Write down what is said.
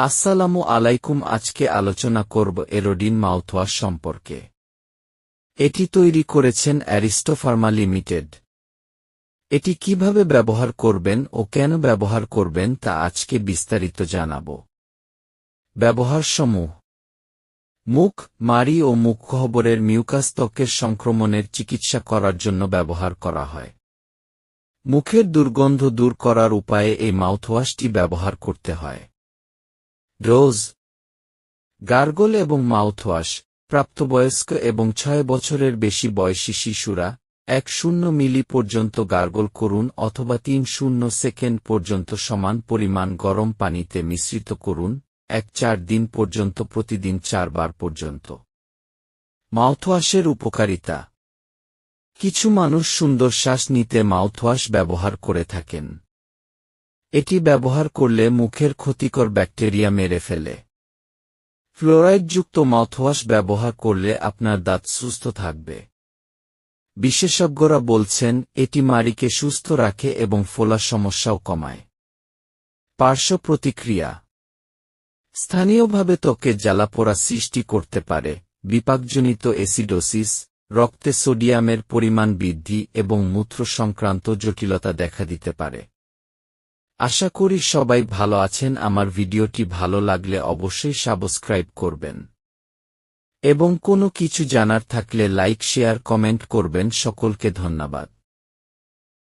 আসসালামু আলাইকুম, আজকে আলোচনা করব এরোডিন মাউথওয়াশ সম্পর্কে। এটি তৈরি করেছেন অ্যারিস্টোফার্মা লিমিটেড। এটি কীভাবে ব্যবহার করবেন ও কেন ব্যবহার করবেন তা আজকে বিস্তারিত জানাব। ব্যবহার সমূহ মুখ মারি ও মুখ মুখগহ্বরের মিউকাস ত্বকের সংক্রমণের চিকিৎসা করার জন্য ব্যবহার করা হয়। মুখের দুর্গন্ধ দূর করার উপায়ে এই মাউথওয়াশটি ব্যবহার করতে হয়। ডোজ গার্গল এবং মাউথওয়াশ, প্রাপ্তবয়স্ক এবং ছয় বছরের বেশি বয়সী শিশুরা, এক শূন্য মিলি পর্যন্ত গার্গল করুন অথবা তিন শূন্য সেকেন্ড পর্যন্ত সমান পরিমাণ গরম পানিতে মিশ্রিত করুন, এক চার দিন পর্যন্ত প্রতিদিন চারবার পর্যন্ত। মাউথওয়াশের উপকারিতা। কিছু মানুষ সুন্দর শ্বাস নিতে মাউথওয়াশ ব্যবহার করে থাকেন। এটি ব্যবহার করলে মুখের ক্ষতিকর ব্যাকটেরিয়া মেরে ফেলে। ফ্লোরাইডযুক্ত মাউথওয়াশ ব্যবহার করলে আপনার দাঁত সুস্থ থাকবে। বিশেষজ্ঞরা বলছেন, এটি মাড়িকে সুস্থ রাখে এবং ফোলার সমস্যাও কমায়। পার্শ্ব প্রতিক্রিয়া। স্থানীয়ভাবে ত্বকে জ্বালাপোড়া সৃষ্টি করতে পারে, বিপাকজনিত এসিডোসিস রক্তে সোডিয়ামের পরিমাণ বৃদ্ধি এবং মূত্র সংক্রান্ত জটিলতা দেখা দিতে পারে। আশা করি সবাই ভালো আছেন, আমার ভিডিওটি ভালো লাগলে অবশ্যই সাবস্ক্রাইব করবেন। এবং কোনো কিছু জানার থাকলে লাইক, শেয়ার, কমেন্ট করবেন, সকলকে ধন্যবাদ।